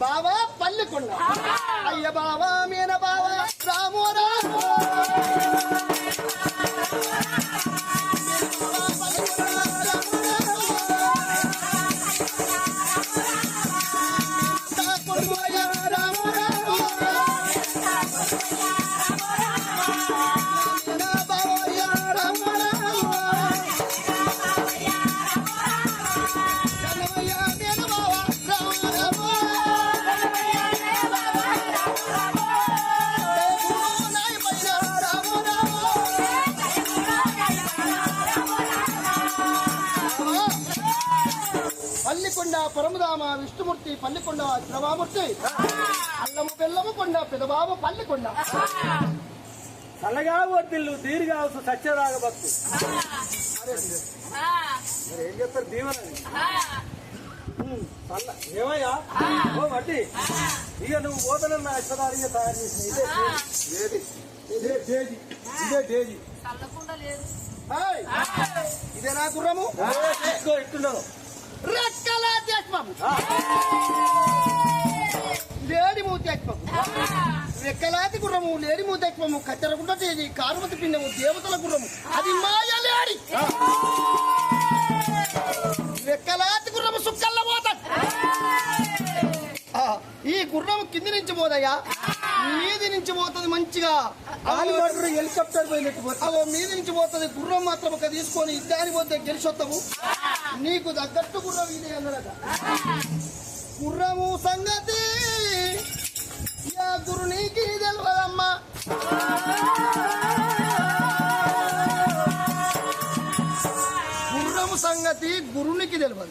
బావా పల్లికొండ అయ్య బావా మీన బావా రామో రామో. పల్లికొండ పరమదామ విష్ణుమూర్తి పల్లికొండ ద్రవామూర్తి అల్లము బెల్లము కొండ పెదబాబు పల్లికొండ. చల్లగా వర్తిల్లు దీర్ఘావసు సత్యరాగ భక్తు. మరి ఏం చెప్తారు చల్ల. ఏమయ్యా? ఓ వడ్డీ ఇక నువ్వు పోతనన్న అశ్వదారిగా తయారు చేసిన ఇదే ఇదే డేజీ ఇదే డేజీ ఏయ్! ఇదే నా గుర్రము? తీసుకో ఇట్టున్నావు రెక్కల దేశము లేడి రెక్కలాది గుర్రము లేడి మూతేత్వము కచ్చరగుంట చేది కారుమతి పిండము దేవతల గుర్రము. అది మాయ లేడి. రెక్కలాది గుర్రము సుక్కల్ల పోతాడు ఈ గుర్రం కింది నుంచి పోదయ్యా. మీది నుంచి పోతుంది మంచిగా. గాలి మోటార్ హెలికాప్టర్ పోయినట్టు. అవో మీది నుంచి పోతుంది. గుర్రం మాత్రం ఒక తీసుకొని ఇద్దాని పోతే గెలిచొస్తాము నీకు తగ్గట్టు గుర్రం ఇది అన్నాడట గుర్రము సంగతి యా గురు నీకు తెలియదమ్మా గుర్రము సంగతి గురునికి తెలియదు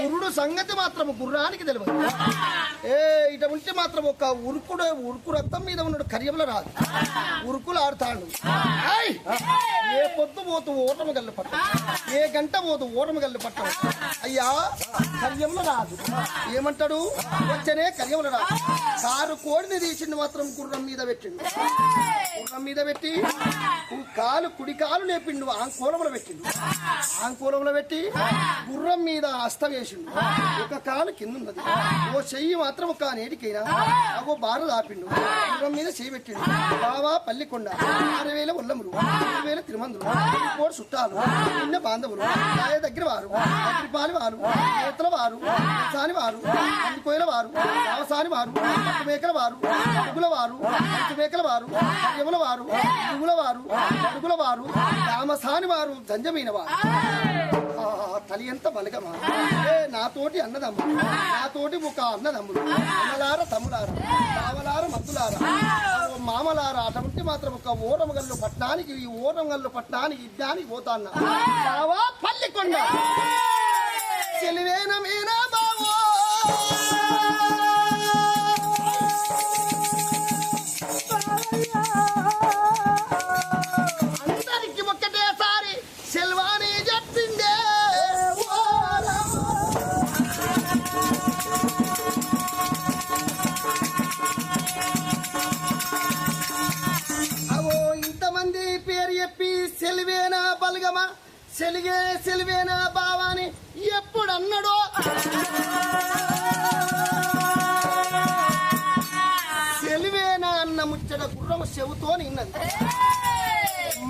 గురుడు సంగతి మాత్రం గుర్రానికి తెలియదు ఏ ఇట ఉంటే మాత్రం ఒక ఉరుకుడు ఉరుకు రక్తం మీద ఉన్నాడు కర్యంలో రాదు. ఉరుకులు ఆడతాడు. ఏ పొద్దు పోతు ఓటమి గల్లు పట్టం. ఏ గంట పోతు ఓటమి గల్లు పట్టం. అయ్యా కర్యంలో రాదు. ఏమంటాడు? వచ్చనే కర్యంలో రాదు. కారు కోడిని తీసిండు మాత్రం గుర్రం మీద పెట్టిండు. గుర్రం మీద పెట్టి కాలు కుడి కాలు లేపిండు ఆంకోలంలో పెట్టిండు. ఆంకోలంలో పెట్టి గుర్రం మీద అస్తం వేసిండు. ఒక కాలు కింద ఉన్నది ఓ చెయ్యి మాత్రం ఒక నేటికైనా అగో బారు దాపిండు. గుర్రం మీద చేయి పెట్టిండు. బావా పల్లికొండ ఆరు వేల ఉల్లములు ఏడు వేల తిరుమందులు కోడి చుట్టాలు నిన్న బాంధవులు రాయ దగ్గర వారు దగ్గరపాలి వారు నేతల వారు సాని వారు వారు దేవసాని వారు మేకల వారు అడుగుల వారు మేకల వారు యముల వారు పువ్వుల వారు అడుగుల వారు రామసాని వారు జంజమైన వారు. తలి ఎంత బలగమా? నాతోటి అన్నదమ్ము నాతోటి ఒక అన్నదమ్ముడు అన్నలార తమ్ములార బావలార మద్దులార ఓ మామలార అటువంటి మాత్రం ఒక ఓరమగల్లు పట్టణానికి ఈ ఓరమగల్లు పట్టణానికి ఇద్దానికి పోతాన్న. పల్లికొండ. చెలివేన మీనా బావో? ముచ్చట గుర్రము చెవుతో నిన్నది.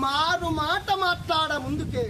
మారు మాట మాట్లాడ ముందుకే.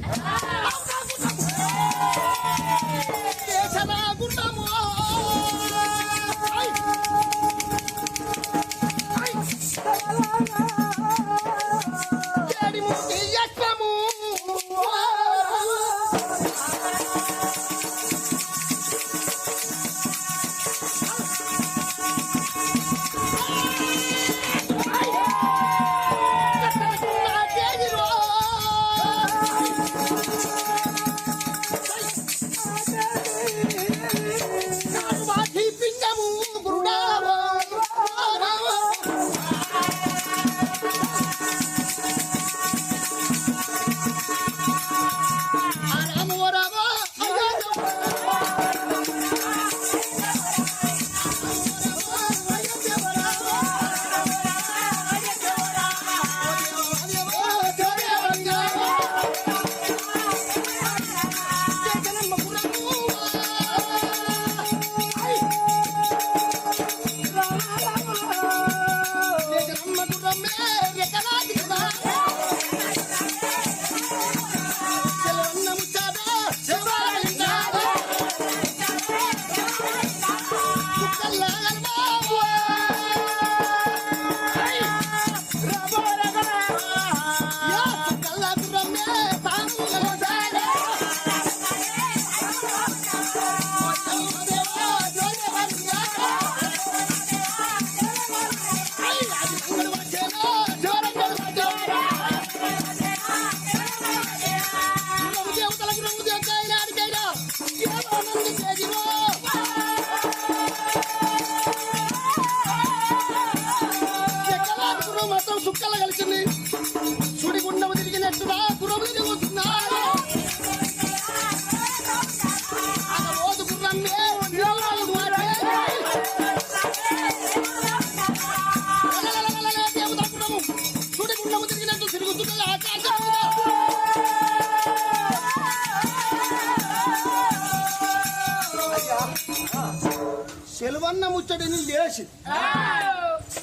ముచ్చడిని లేచి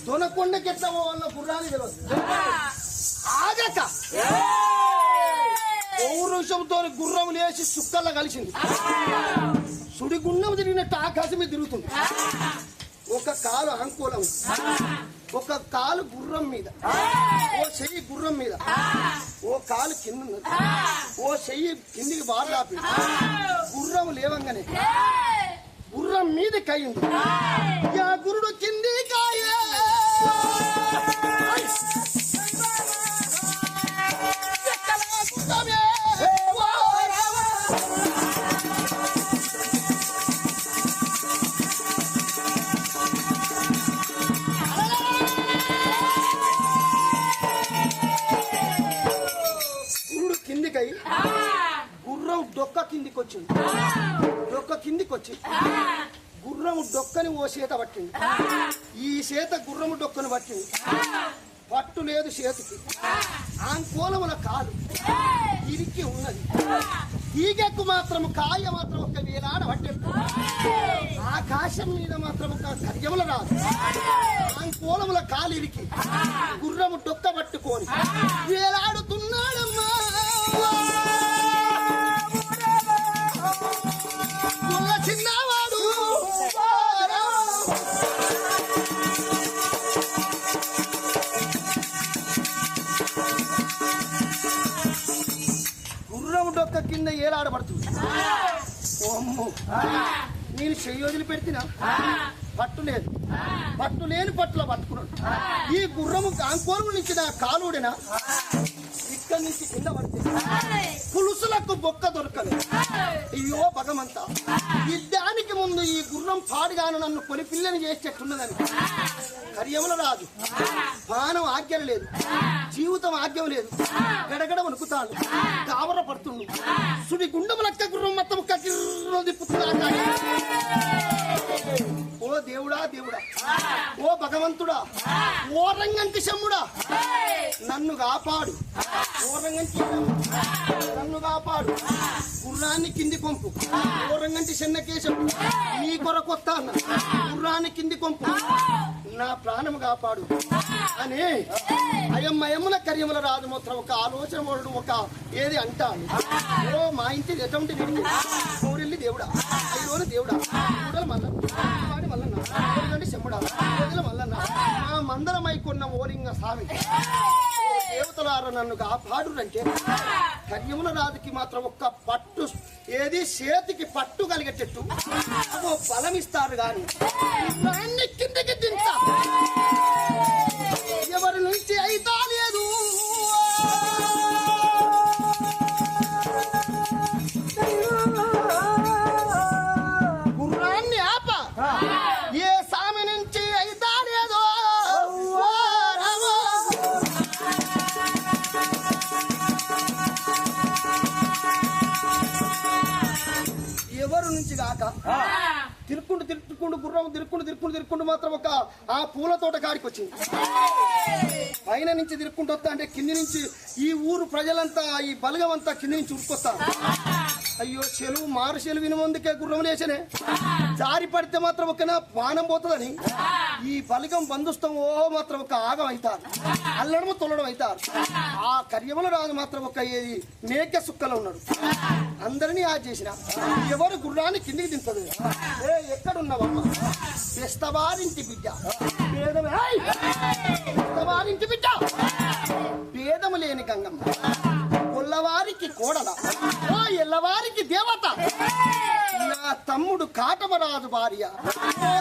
దొనకొండకి ఎట్లా పోవాలన్న గుర్రాన్ని తెలియదు. ఆగక. పౌరుషంతో గుర్రం లేచి సుక్కల్లా కలిసింది. సుడి గుండం తిరిగినట్టు ఆకాశం మీద తిరుగుతుంది. ఒక కాలు అంకులం ఒక కాలు గుర్రం మీద. ఓ చెయ్యి గుర్రం మీద. ఓ కాలు కింద ఓ చెయ్యి కిందికి బాగా గుర్రం లేవంగానే. గుర్రం మీద కయ్యింది యా గురుడు కింది ఓ చేత పట్టింది. ఈ చేత గుర్రము డొక్కను పట్టింది. పట్టు లేదు చేతికి. ఆంకోలముల కాలు. ఇరికి ఉన్నది. ఈగకు మాత్రం కాయ మాత్రం ఒక వేలాడ పట్టెట్టు ఆకాశం మీద మాత్రం ఒక కర్యముల రాదు. ఆంకోలముల కాలు ఇరికి. గుర్రము డొక్క పట్టుకొని వేలాడు డొక్క నేను చెయ్యి వదిలి పట్టు లేదు. పట్టు లేని పట్టులో పట్టుకున్నాడు ఈ గుర్రము కాంకోరు నుంచి నా కాలుడినా? ఇక్కడి నుంచి కింద పడితే. పులుసులకు బొక్క దొరకలేదు. అయ్యో భగవంత. యుద్ధానికి ముందు ఈ గుర్రం పాడుగాను నన్ను కొని పిల్లని చేసేట్టున్నదని. కర్యముల రాదు బాణం ఆజ్ఞ లేదు. జీవితం ఆజ్ఞం లేదు. గడగడ వణుకుతాడు కావర పడుతుండు. సుడి గుండములక్క గుర్రం మొత్తం కట్టి తిప్పుతున్నా దేవుడా దేవుడా ఓ భగవంతుడా. ఓ రంగంటి శమ్ముడా. నన్ను కాపాడు. ఓ నన్ను కాపాడు. గుర్రాన్ని కింది కొంపు. ఓ రంగంటి చిన్నకేశం. నీ కొరకు వస్తాను. గుర్రాన్ని కింది కొంపు. నా ప్రాణం కాపాడు. అని అయమ్మయముల కర్యముల రాజు మాత్రం ఒక ఆలోచన ఒక ఏది అంటాడు? ఓ మా ఇంటి ఎటువంటి దేవుడు? దేవుడా. ఎవరు దేవుడా? చూడలు మల్లన్న. వాడి మల్లన్న ఊరిగంటి శమ్ముడా రోజుల మల్లన్న. ఆ మందరమైకున్న ఓలింగ స్వామి ఓ దేవతలార నన్ను కాపాడురంటే. కన్యముల రాజుకి మాత్రం ఒక్క పట్టు ఏది చేతికి పట్టు కలిగేటట్టు. ఓ బలం ఇస్తారు గాని కిందకి దించా. గుర్రం తిరుక్కుంటూ తిరుక్కుంటూ తిరుక్కుంటూ మాత్రం ఒక ఆ పూల తోట కాడికి వచ్చింది. పైన నుంచి తిరుక్కుంటూ వస్తా అంటే కింది నుంచి ఈ ఊరు ప్రజలంతా ఈ బలగం అంతా కింది నుంచి ఉరుకొస్తారు అయ్యో చెలువు మారు చెలువు వినమందుకే గుర్రం లేచనే. జారి పడితే మాత్రం ఒక పానం పోతుందని. ఈ బలిగం బంధుస్తాం ఓ మాత్రం ఒక ఆగం అవుతారు. అల్లడము తొలడం అవుతారు. ఆ కర్యముల రాజు మాత్రం ఒక ఏది? మేక సుక్కలో ఉన్నాడు. అందరినీ ఆ చేసిన ఎవరు గుర్రాన్ని కిందికి దింపదు ఏ ఎక్కడున్నావమ్మ పెస్తవారింటి బిడ్డ. పేదమే. ఏయ్! బిడ్డ. పేదము లేని గంగమ్మ. ఎల్లవారికి కోడల ఓ ఎల్లవారికి దేవత. నా తమ్ముడు కాటమరాజు భార్య ఓ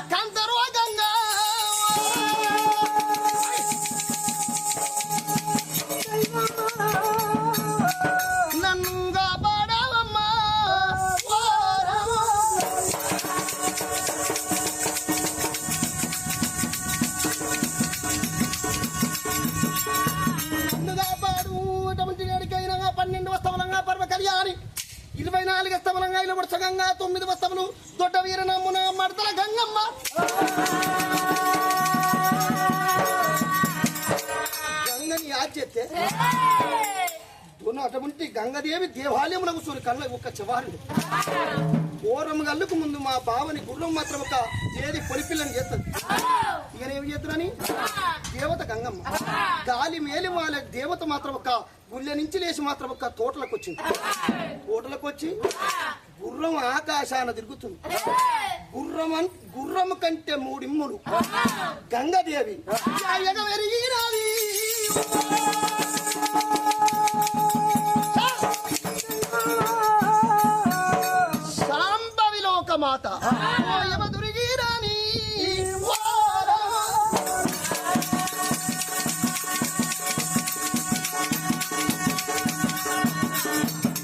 కళ్ళ ఒక చివారు ఓరం గల్లుకు ముందు మా బావని గుర్రం మాత్రం ఒక ఏది పొలిపిల్లని చేస్తుంది. ఇక ఏమి చేస్తున్నాని దేవత గంగమ్మ. గాలి మేలి వాళ్ళ దేవత మాత్రం ఒక గుళ్ళ నుంచి లేచి మాత్రం ఒక తోటలకు వచ్చింది. తోటలకు వచ్చి గుర్రం ఆకాశాన తిరుగుతుంది. గుర్రం గుర్రం కంటే మూడిమ్ములు. గంగదేవి. ఎగవెరిగినది. యమదురిగిరాని వారా.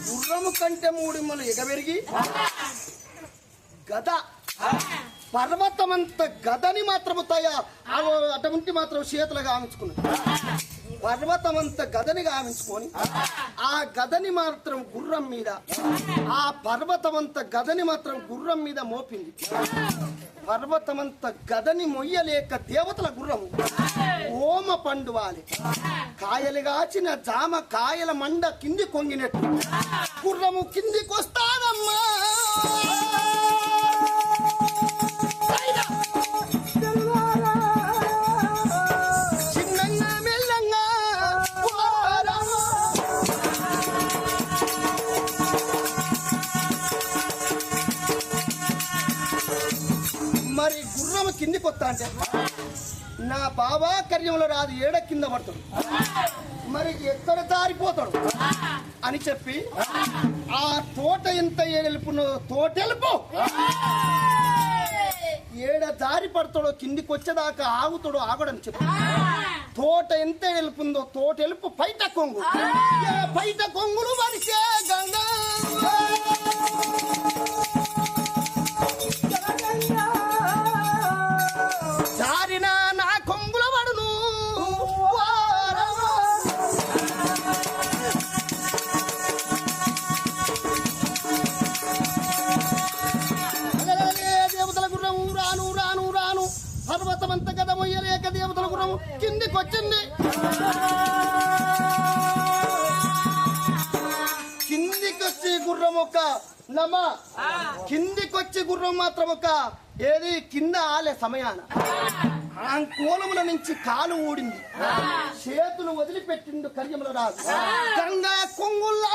గుర్రము కంటే మూడిమ్మలు ఎగబెరిగి గద పర్వతమంత గదని మాత్రము తయా అటువంటి మాత్రం చేతులుగా ఆమించుకున్నది పర్వతమంత గదని గావించుకొని ఆ గదని మాత్రం గుర్రం మీద ఆ పర్వతమంత గదని మాత్రం గుర్రం మీద మోపింది. పర్వతమంత గదని మొయ్యలేక దేవతల గుర్రము ఓమ పండువాలి. కాయలు కాచిన జామ కాయల మండ కింది కొంగినట్టు. గుర్రము కిందికొస్తానమ్మా కిందికి వస్తా అంటే నా బాబా కర్యంలో రాదు ఏడ కింద పడతాడు? మరి ఎక్కడ దారిపోతాడు అని చెప్పి ఆ తోట ఎంత ఏడెలుపునో తోటెలుపు. ఏడ దారి పడతాడో కిందికి వచ్చేదాకా ఆగుతాడో ఆగడని చెప్పి. తోట ఎంత ఎలుపుందో తోట ఎలుపు బయట కొంగు బయట కొంగులు మనిషే గంగా సమయాన. కోలముల నుంచి కాలు ఊడింది. చేతులు వదిలిపెట్టిండు కర్యముల రాజు. గంగా కొంగుల్లా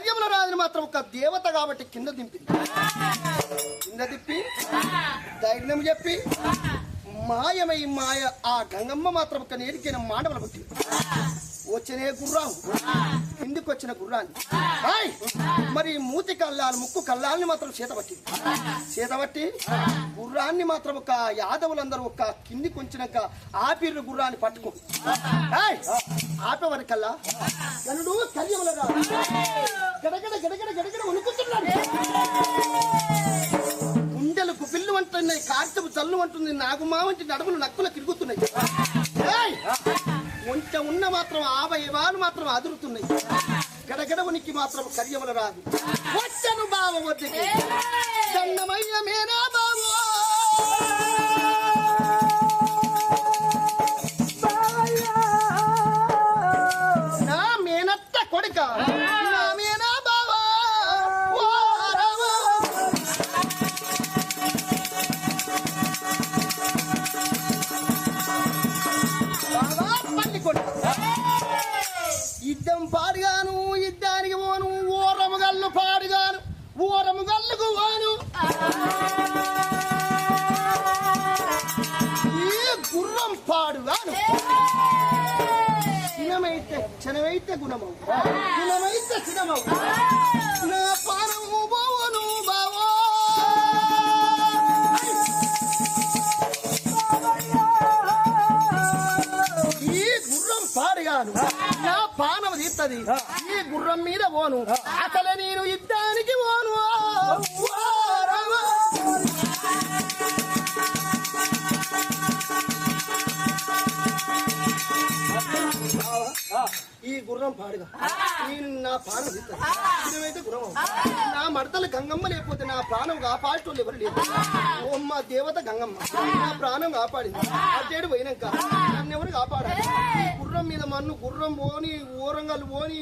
బాబా రాజుని మాత్రం ఒక దేవత కాబట్టి కింద దింపింది కింద తిప్పి ధైర్యం చెప్పి మాయమై మాయ ఆ గంగమ్మ మాత్రం ఒక నేరికైన మాండవల పుట్టింది వచ్చినే గుర్రాం కిందికి వచ్చిన గుర్రాన్ని. హాయ్! మరి మూతి కల్లాలు ముక్కు కళ్ళాలని మాత్రం చేత చేతబట్టి గుర్రాన్ని మాత్రం ఒక యాదవులందరూ ఒక కిందికి వచ్చినాక ఆపిర్రు గుర్రాన్ని పట్టుకో. హాయ్! ఆపేవారి కల్లా గనుడు కళ్యముల గడగడ గడగడ గడగడ వణుకుతున్నాడు. గుండెలకు పిల్లు అంటున్నాయి కార్తపు చల్లు అంటుంది నాగుమా వంటి నడుములు నక్కులు తిరుగుతున్నాయి. కొంచె ఉన్న మాత్రం ఆవయవాలు మాత్రం అదురుతున్నాయి. గడగడ ఉనికి మాత్రం కర్యముల రాదు. వచ్చను బావ వద్దకి దండమయ్య మేనా నా పానము బావో ఈ గుర్రం పాడుగాను నా పానం తీస్తది ఈ గుర్రం మీద పోను. అసలు నేను యుద్ధానికి పోను. గుర్రం పాడుగా. నేను నా ప్రాణం ఇదేమైతే గుర్రం నా మడతలు గంగమ్మ లేకపోతే నా ప్రాణం కాపాడేటోళ్ళు ఎవరు లేదు ఓ మా దేవత గంగమ్మ నా ప్రాణం కాపాడింది. అటేడు పోయినాక నన్ను ఎవరు కాపాడాలి? గుర్రం మీద మన్ను గుర్రం పోని ఊరంగలు పోని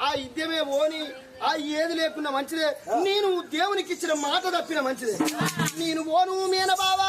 ఆ ఇద్యమే పోని ఆ ఏది లేకున్నా మంచిదే. నేను దేవునికి ఇచ్చిన మాట తప్పిన మంచిదే. నేను పోను మీన బావా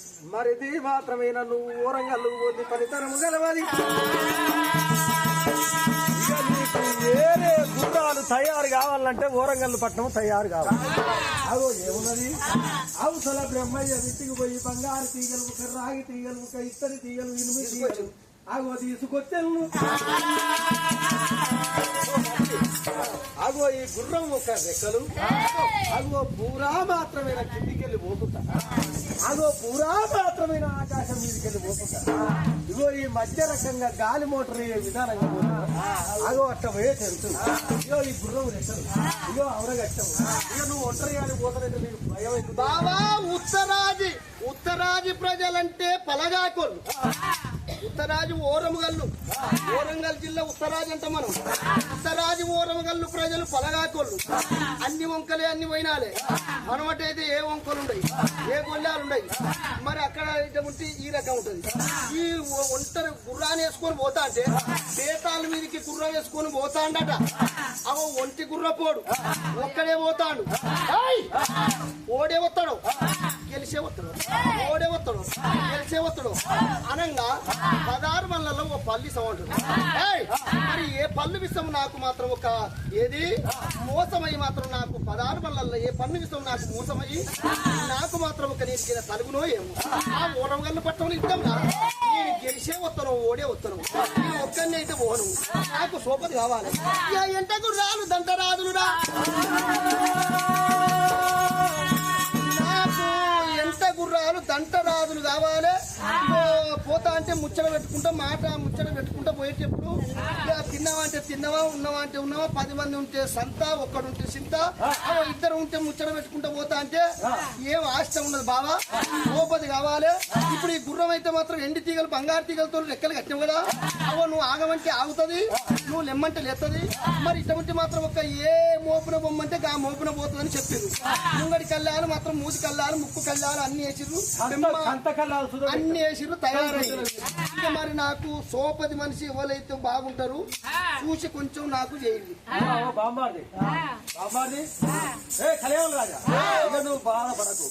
మరిది మాత్రమే నన్ను ఊరంగల్లు పోతే పనితనము గలవాలి. వేరే గుర్రాలు తయారు కావాలంటే ఊరంగల్లు పట్టణం తయారు కావాలి. అదో ఏమున్నది? అవసల బ్రహ్మయ్య ఇంటికి పోయి బంగారు తీగలు రాగి తీగలు ఇత్తడి తీగలు ఇనుము తీగలు. అగో తీసుకొచ్చాను. అగో ఈ గుర్రం ఒక రెక్కలు. అగో పూరా మాత్రమైన కిందికెళ్ళి పోకుంటా అగో పూరా మాత్రమైన ఆకాశం మీదకెళ్ళి పోతుంటా ఇగో ఈ మధ్య రకంగా గాలి మోటార్ విధానంగా పోతుంటా అగో అట్ట పోయే తెలుసు ఇగో ఈ గుర్రం రెక్కలు. ఇగో అవరగట్టవు ఇక నువ్వు ఒంటరి గాలి పోతానంటే నీకు భయం అవుతుంది బావా ఉత్తరాది. ఉత్తరాది ప్రజలంటే పలగాకులు. ఉత్తరాజు ఓరముగల్లు ఓరంగల్ జిల్లా ఉత్తరాజు అంట మనం. ఉత్తరాజు ఓరముగల్లు ప్రజలు పలగాకోళ్ళు అన్ని వంకలే అన్ని పోయినాలే మనమటైతే ఏ వంకలు ఉండయి ఏ గొల్లాలు ఉండయి మరి అక్కడ ఉంటే ఈ రకం ఉంటుంది. ఈ ఒంటరి గుర్రాన్ని వేసుకొని పోతా అంటే పేటాల మీదకి గుర్ర వేసుకొని పోతాండట. అవో ఒంటి గుర్రపోడు. ఒక్కడే పోతాడు. ఓడే వస్తాడు. గెలిచే వస్తాడు. ఓడే వస్తాడు. గెలిచే వస్తాడు. అనంగా పదహారు మళ్ళలో ఓ పల్లి సౌండ్ ఏయ్! మరి ఏ పళ్ళు విషయం నాకు మాత్రం ఒక ఏది? మోసమై మాత్రం నాకు పదహారు మళ్ళల్లో ఏ పన్ను విషయం నాకు మోసమై నాకు మాత్రం ఒక నేను తలుగునో ఏమో? ఆ ఓడవగల్ని పట్టమని ఇద్దాం నేను గెలిచే వస్తాను ఓడే వస్తాను. నేను ఒక్కరిని అయితే పోను. నాకు సోపతి కావాలి. ఎంటకు రాలు దండరాదులురా. రా రాజులు దంట రాజులు కావాలి. ఓ, పోతా అంటే ముచ్చట పెట్టుకుంటా మాట ముచ్చట పెట్టుకుంటా పోయేటప్పుడు తిన్నావా అంటే తిన్నావా ఉన్నావా అంటే ఉన్నావా? పది మంది ఉంటే సంత ఒక్కడుంటే సింత. ఓ, ఇద్దరు ఉంటే ముచ్చట పెట్టుకుంటా పోతా అంటే ఏం ఆశ ఉన్నది బావా. గోపది కావాలి. ఇప్పుడు ఈ గుర్రం అయితే మాత్రం ఎండి తీగలు బంగారు తీగలతో లెక్కలు కట్టావు కదా. అవో నువ్వు ఆగమంటే ఆగుతుంది నువ్వు లెమ్మంటే లేస్తుంది మరి ఇటువంటి మాత్రం ఒక ఏ మోపున బొమ్మంటే ఆ మోపున పోతుందని చెప్పింది. ముంగడి కళ్ళాలు మాత్రం మూసి కళ్ళాలు ముక్కు కళ్ళాలు అన్ని వేసిర్రు. అన్ని వేసిర్రు తయారయ్యారు మరి నాకు సోపది మనిషి ఎవరైతే బాగుంటారు చూసి కొంచెం నాకు చేయండి. బాంబార్ది బాంబార్ది నువ్వు బాధపడకు.